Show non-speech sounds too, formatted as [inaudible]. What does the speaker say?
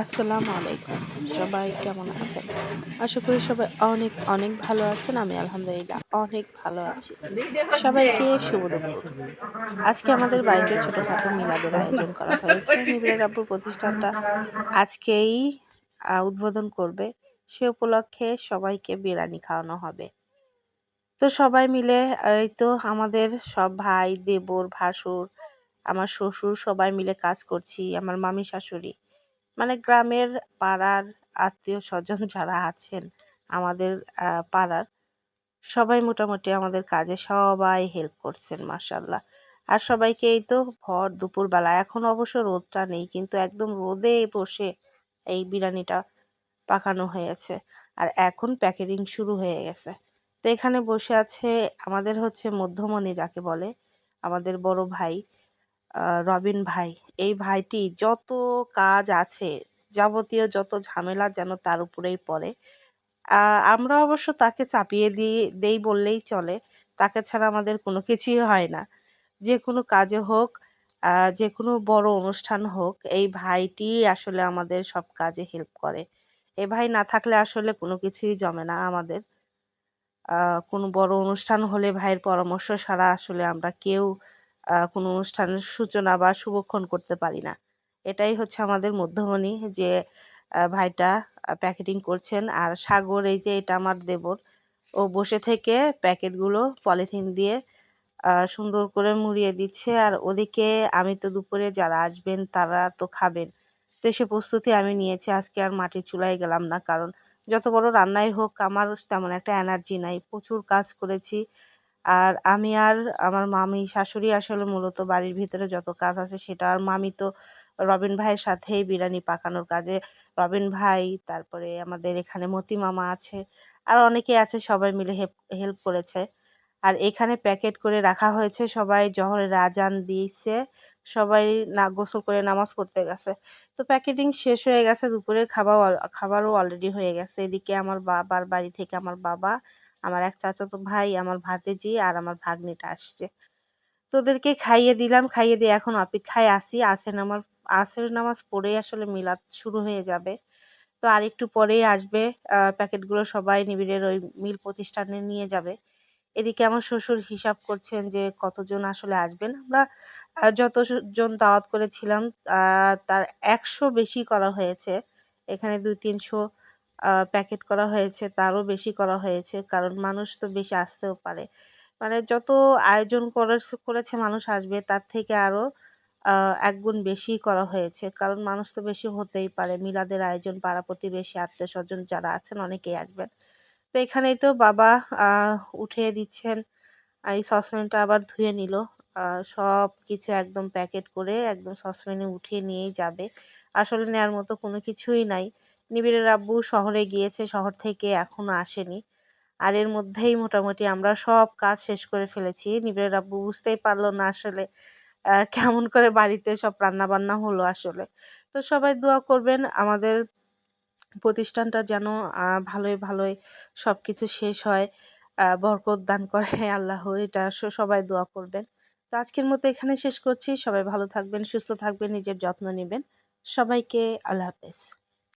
আসসালামু আলাইকুম। সবাই কেমন আছেন? আশা করি সবাই অনেক অনেক ভালো আছেন। আমি আলহামদুলিল্লাহ অনেক ভালো আছি। সবাইকে শুভ দুপুর। আজকে আমাদের বাড়িতে ছোটোখাটো মিলাদের আয়োজন করা হয়েছে। আব্বুর প্রতিষ্ঠানটা আজকেই উদ্বোধন করবে। সে উপলক্ষে সবাইকে বিরিয়ানি খাওয়ানো হবে। তো সবাই মিলে, এই তো আমাদের সব ভাই, দেবর, ভাসুর, আমার শ্বশুর সবাই মিলে কাজ করছি। আমার মামি, শাশুড়ি। মানে গ্রামের পাড়ার আত্মীয় স্বজন [laughs] যারা আছেন আমাদের পাড়ার, সবাই মোটামুটি আমাদের কাজে সবাই হেল্প করছেন মাসাল্লাহ আর সবাইকে এই তো ভর দুপুরবেলা, এখন অবশ্য রোদটা নেই, কিন্তু একদম রোদে বসে এই বিরিয়ানিটা পাকানো হয়েছে। আর এখন প্যাকেটিং শুরু হয়ে গেছে। তো এখানে বসে আছে আমাদের হচ্ছে মধ্যমণি যাকে বলে, আমাদের বড় ভাই। রবিন ভাই, এই ভাইটি যত কাজ আছে, যাবতীয় যত ঝামেলা যেন তার উপরেই পড়ে আমরা অবশ্য তাকে চাপিয়ে দিয়ে দেই বললেই চলে, তাকে ছাড়া আমাদের কোনো কিছুই হয় না। যে কোনো কাজে হোক যে কোনো বড় অনুষ্ঠান হোক, এই ভাইটি আসলে আমাদের সব কাজে হেল্প করে। এ ভাই না থাকলে আসলে কোনো কিছুই জমে না আমাদের। কোনো বড় অনুষ্ঠান হলে ভাইয়ের পরামর্শ ছাড়া আসলে আমরা কেউ কোনো অনুষ্ঠানের সূচনা বা শুভক্ষণ করতে পারি না। এটাই হচ্ছে আমাদের মধ্যমণি যে ভাইটা প্যাকেটিং করছেন আর সাগর এই যে, এটা আমার দেবর। ও বসে থেকে প্যাকেটগুলো পলিথিন দিয়ে সুন্দর করে মুড়িয়ে দিচ্ছে আর ওদিকে আমি তো দুপুরে যারা আসবেন তারা তো খাবেন। তো সে প্রস্তুতি আমি নিয়েছি। আজকে আর মাটির চুলায় গেলাম না কারণ যত বড় রান্নাই হোক আমার তেমন একটা এনার্জি নাই। প্রচুর কাজ করেছি। আর আমি আর আমার মামি, শাশুড়ি আসলে মূলত বাড়ির ভিতরে যত কাজ আছে সেটা, আর মামি তো রবিন ভাইয়ের সাথেই বিরিয়ানি পাকানোর কাজে। রবিন ভাই, তারপরে আমাদের এখানে মতি মামা আছে, আর অনেকে আছে সবাই মিলে হেল্প করেছে। আর এখানে প্যাকেট করে রাখা হয়েছে সবাই, জহরের আজান দিয়েছে, সবাই না, গোসল করে নামাজ পড়তে গেছে। তো প্যাকেটিং শেষ হয়ে গেছে, দুপুরের খাবার খাবারও অলরেডি হয়ে গেছে। এদিকে আমার বাবার বাড়ি থেকে আমার বাবা আমার এক চাচাতো ভাই, আমার ভাতিজি আর আমার ভাগ্নিটা আসছে। তোদেরকে খাইয়ে দিলাম, খাইয়ে দিয়ে এখন অপেক্ষায় আসি আসেন আমার আসের নামাজ পড়েই আসলে মিলাদ শুরু হয়ে যাবে। তো আর একটু পরেই আসবে প্যাকেটগুলো সবাই নিবিড়ের ওই মিল প্রতিষ্ঠানে নিয়ে যাবে। এদিকে আমার শ্বশুর হিসাব করছেন যে কতজন আসলে আসবেন। আমরা যতজন দাওয়াত করেছিলাম তার একশো বেশি করা হয়েছে। এখানে দুই তিনশো প্যাকেট করা হয়েছে, তারও বেশি করা হয়েছে। কারণ মানুষ তো বেশি আসতেও পারে। মানে যত আয়োজন করেছে মানুষ আসবে, তার থেকে আরও একগুণ বেশি করা হয়েছে। কারণ মানুষ তো বেশি হতেই পারে। মিলাদের আয়োজন পাড়া প্রতিবেশী আত্মীয় স্বজন যারা আছেন, অনেকেই আসবেন। তো এখানেই তো বাবা উঠিয়ে দিচ্ছেন। এই সসপ্যানটা আবার ধুয়ে নিল। সব কিছু একদম প্যাকেট করে, একদম সসপ্যানে উঠিয়ে নিয়েই যাবে। আসলে নেওয়ার মতো কোনো কিছুই নাই। নিবিড়ের আব্বু শহরে গিয়েছে, শহর থেকে এখনও আসেনি। আর এর মধ্যেই মোটামুটি আমরা সব কাজ শেষ করে ফেলেছি। নিবিড়ের আব্বু বুঝতেই পারল না আসলে কেমন করে বাড়িতে সব রান্না বান্না হলো আসলে। তো সবাই দোয়া করবেন আমাদের প্রতিষ্ঠানটা যেন ভালোই ভালোই সব কিছু শেষ হয় বরকত দান করে [laughs] আল্লাহ, এটা সবাই দোয়া করবেন। তো আজকের মতো এখানে শেষ করছি। সবাই ভালো থাকবেন, সুস্থ থাকবেন, নিজের যত্ন নেবেন। সবাইকে আল্লাহ হাফেজ।